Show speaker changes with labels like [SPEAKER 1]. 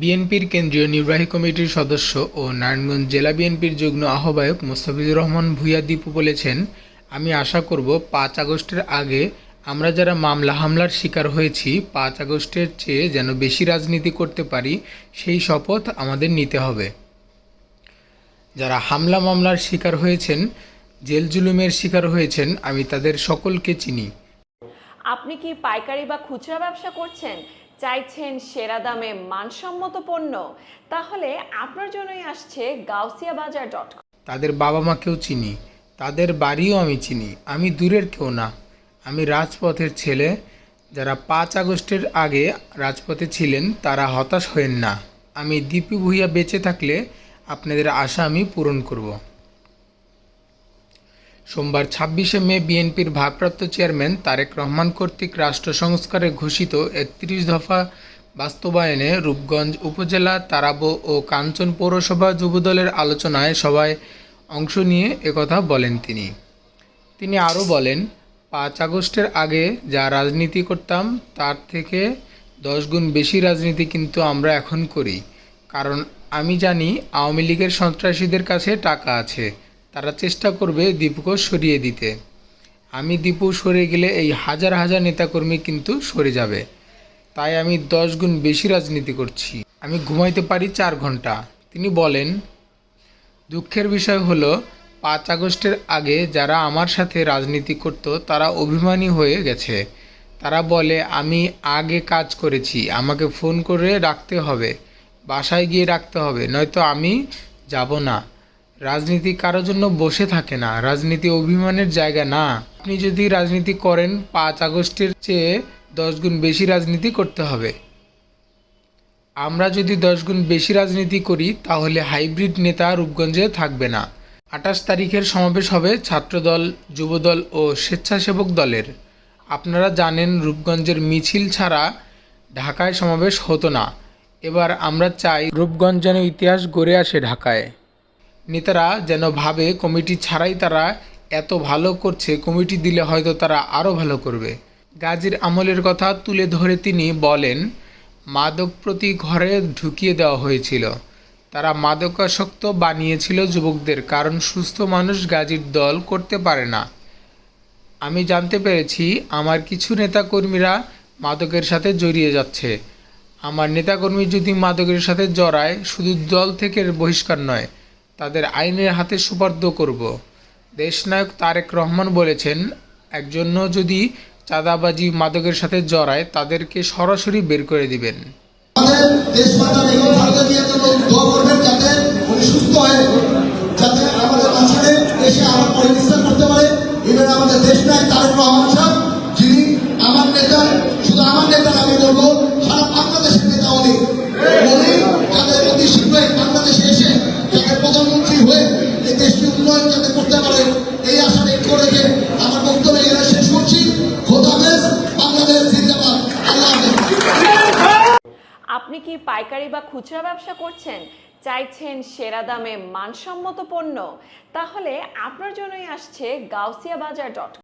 [SPEAKER 1] বিএনপির কেন্দ্রীয় নির্বাহী কমিটির সদস্য ও নারায়ণগঞ্জ জেলা বিএনপির যুগ্ম আহ্বায়ক মোস্তাফিজুর রহমান ভূঁইয়া দীপু বলেছেন, আমি আশা করব পাঁচ আগস্টের আগে আমরা যারা মামলা হামলার শিকার হয়েছি, পাঁচ আগস্টের চেয়ে যেন বেশি রাজনীতি করতে পারি, সেই শপথ আমাদের নিতে হবে। যারা হামলা মামলার শিকার হয়েছেন, জেল জুলুমের শিকার হয়েছেন, আমি তাদের সকলকে চিনি।
[SPEAKER 2] আপনি কি পাইকারি বা খুচরা ব্যবসা করছেন? চাইছেন সেরা দামে মানসম্মত পণ্য? তাহলে আপনার জন্যই আসছে গাউসিয়া বাজার ডট
[SPEAKER 1] তাদের বাবা মাকেও চিনি, তাদের বাড়িও আমি চিনি, আমি দূরের কেউ না। আমি রাজপথের ছেলে, যারা পাঁচ আগস্টের আগে রাজপথে ছিলেন, তারা হতাশ হয়েন না। আমি দীপু ভূঁইয়া বেঁচে থাকলে আপনাদের আশা আমি পূরণ করব। সোমবার ছাব্বিশে মে বিএনপির ভারপ্রাপ্ত চেয়ারম্যান তারেক রহমান কর্তৃক রাষ্ট্র সংস্কারে ঘোষিত একত্রিশ দফা বাস্তবায়নে রূপগঞ্জ উপজেলা তারাবো ও কাঞ্চন পৌরসভা যুবদলের আলোচনায় সবাই অংশ নিয়ে একথা বলেন তিনি। তিনি আরও বলেন, পাঁচ আগস্টের আগে যা রাজনীতি করতাম তার থেকে দশ গুণ বেশি রাজনীতি কিন্তু আমরা এখন করি। কারণ আমি জানি আওয়ামী লীগের সন্ত্রাসীদের কাছে টাকা আছে। তারা চেষ্টা করবে দীপুকে সরিয়ে দিতে। আমি দীপু সরে গেলে এই হাজার হাজার নেতাকর্মী কিন্তু সরে যাবে। তাই আমি দশ গুণ বেশি রাজনীতি করছি। আমি ঘুমাইতে পারি চার ঘণ্টা। তিনি বলেন, দুঃখের বিষয় হলো, পাঁচ আগস্টের আগে যারা আমার সাথে রাজনীতি করত, তারা অভিমানী হয়ে গেছে। তারা বলে, আমি আগে কাজ করেছি, আমাকে ফোন করে রাখতে হবে। বাসায় গিয়ে রাখতে হবে, নয়তো আমি যাব না। রাজনীতি কারোর জন্য বসে থাকে না, রাজনীতি অভিমানের জায়গা না। আপনি যদি রাজনীতি করেন, পাঁচ আগস্টের চেয়ে দশ গুণ বেশি রাজনীতি করতে হবে। আমরা যদি দশ গুণ বেশি রাজনীতি করি, তাহলে হাইব্রিড নেতা রূপগঞ্জে থাকবে না। আঠাশ তারিখের সমাবেশ হবে ছাত্রদল, যুবদল ও স্বেচ্ছাসেবক দলের। আপনারা জানেন, রূপগঞ্জের মিছিল ছাড়া ঢাকায় সমাবেশ হতো না। এবার আমরা চাই, রূপগঞ্জ যেন ইতিহাস গড়ে আসে ঢাকায়। নেতারা যেন ভাবে কমিটি ছাড়াই তারা এত ভালো করছে, কমিটি দিলে হয়তো তারা আরও ভালো করবে। গাজীর আমলের কথা তুলে ধরে তিনি বলেন, মাদক প্রতি ঘরে ঢুকিয়ে দেওয়া হয়েছিল। তারা মাদকাসক্ত বানিয়েছিল যুবকদের, কারণ সুস্থ মানুষ গাজীর দল করতে পারে না। আমি জানতে পেরেছি, আমার কিছু নেতাকর্মীরা মাদকের সাথে জড়িয়ে যাচ্ছে। আমার নেতাকর্মী যদি মাদকের সাথে জড়ায়, শুধু দল থেকে বহিষ্কার নয় তাদের আইনের হাতে সুপার্দ করব। দেশনায়ক তারেক রহমান বলেছেন, একজন যদি চাঁদাবাজি মাদকের সাথে জড়ায়, তাদেরকে সরাসরি বের করে দিবেন।
[SPEAKER 3] আমার নেতা শুধু আমার নেতা আমি বলব
[SPEAKER 2] আপনি কি পাইকারি বা খুচরা ব্যবসা করছেন? চাইছেন সেরা দামে মানসম্মত পণ্য? তাহলে আপনার জন্যই আসছে গাউসিয়া বাজার ডট